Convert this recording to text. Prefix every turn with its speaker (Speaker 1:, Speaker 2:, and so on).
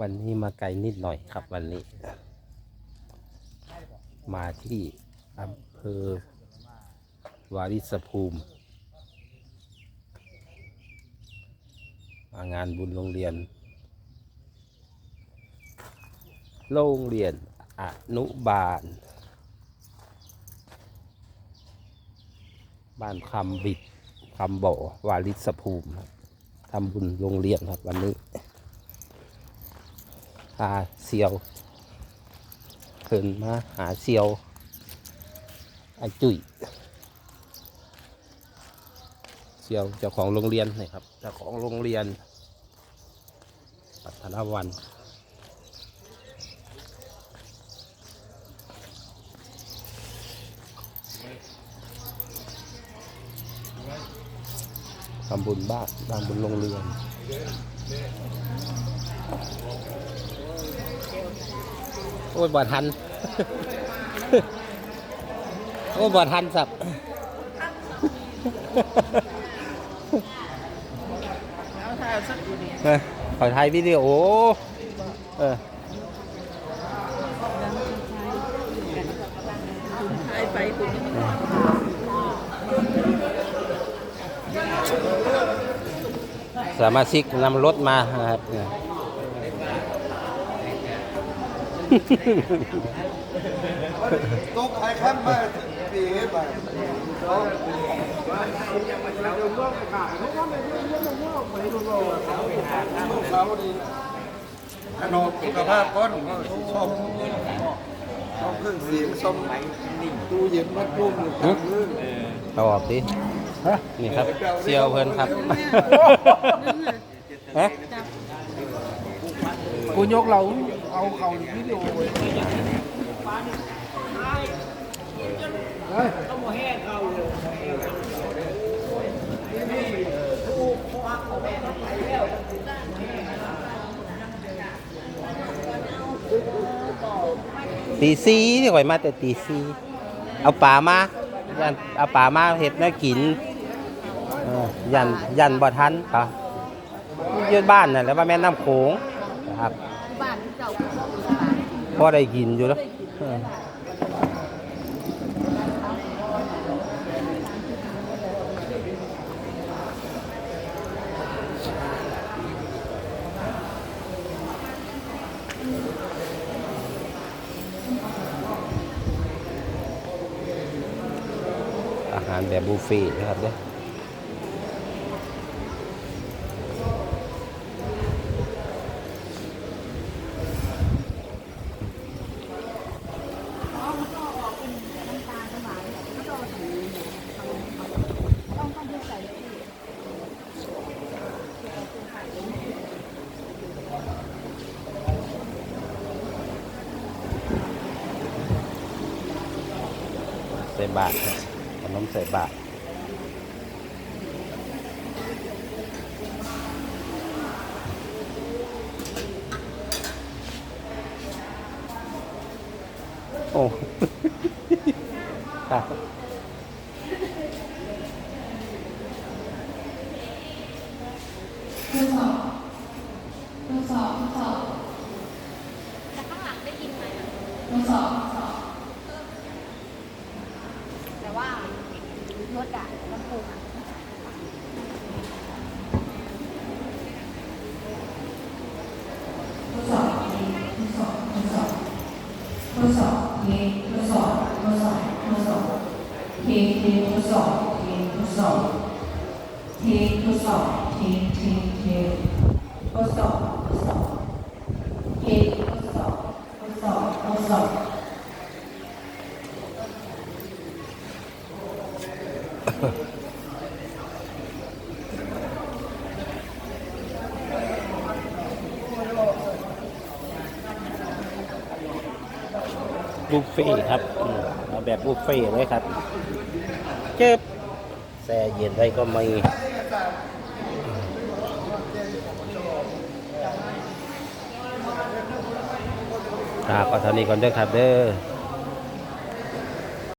Speaker 1: วันนี้มาไกลนิดหน่อยครับวันนี้ มาที่อำเภอวาริสภูมิ มางานบุญโรงเรียน โรงเรียนอนุบาล บ้านคำบิดคำบ่อวาริสภูมิทำบุญโรงเรียนครับวันนี้ พาเซียวเพิ่นมาหาเซียวไอจุ้ยเซียวเจ้าของโรงเรียนนี่ครับเจ้าของโรงเรียนปัทนวันทำบุญบ้านทำบุญโรงเรือน โอ้ยบ่ทัน โอ้ยบ่ทันสับ
Speaker 2: เอาถ่ายสักอยู่นี่
Speaker 1: เออขอถ่ายวิดีโอเออ
Speaker 2: ถ่ายไปคุณ
Speaker 1: สมาชิกนำรถมานะครับเนี่ย
Speaker 3: ตกไอ้ขั้นมาปีให้ไปเขาดีขนมสุขภาพก้อนก็ชอบชอบเครื่องเสียงชมตู้เย็นวัดรุ่มหนึ่งลื่น
Speaker 1: เอาออกดิ นี่ครับเซียวเพิ่นครับฮะ
Speaker 3: กูยกเราเอาเขาวิดีโอไว้
Speaker 1: ตีซีนี่ข่อยมาแต่ตีซีเอาป่ามายันเอาป่ามาเห็ดแน่กิน เออยันยันบ่ทันป่ะยืนบ้านน่ะแล้วว่าแม่น้ำโขงนะครับ
Speaker 4: บ้านเจ้าก็ชอบอยู่บ้าน
Speaker 1: พอได้กินอยู่แล้วเอออาหารแบบบุฟเฟ่ต์นะครับเนี่ย ส่บาตรครับขนมใส่บาตรโอ้ครับ
Speaker 4: แต่ข้างหลังได้ยินไหมอะแต่ว่ารถอะลำโพงอะ
Speaker 5: ทดสอบเททดสอบทดสอบทดสอบเทเททดสอบเททดสอบเททดสอบเทเทเททดสอบทดสอบเทสทดสอบทดสอบทดสอบ
Speaker 1: บุฟเฟ่ต์ครับอืมเอาแบบบุฟเฟ่ต์เลยครับเจ็บแช่เย็นได้ก็มีครับก็เท่านี้ก่อนเด้อครับเด้อ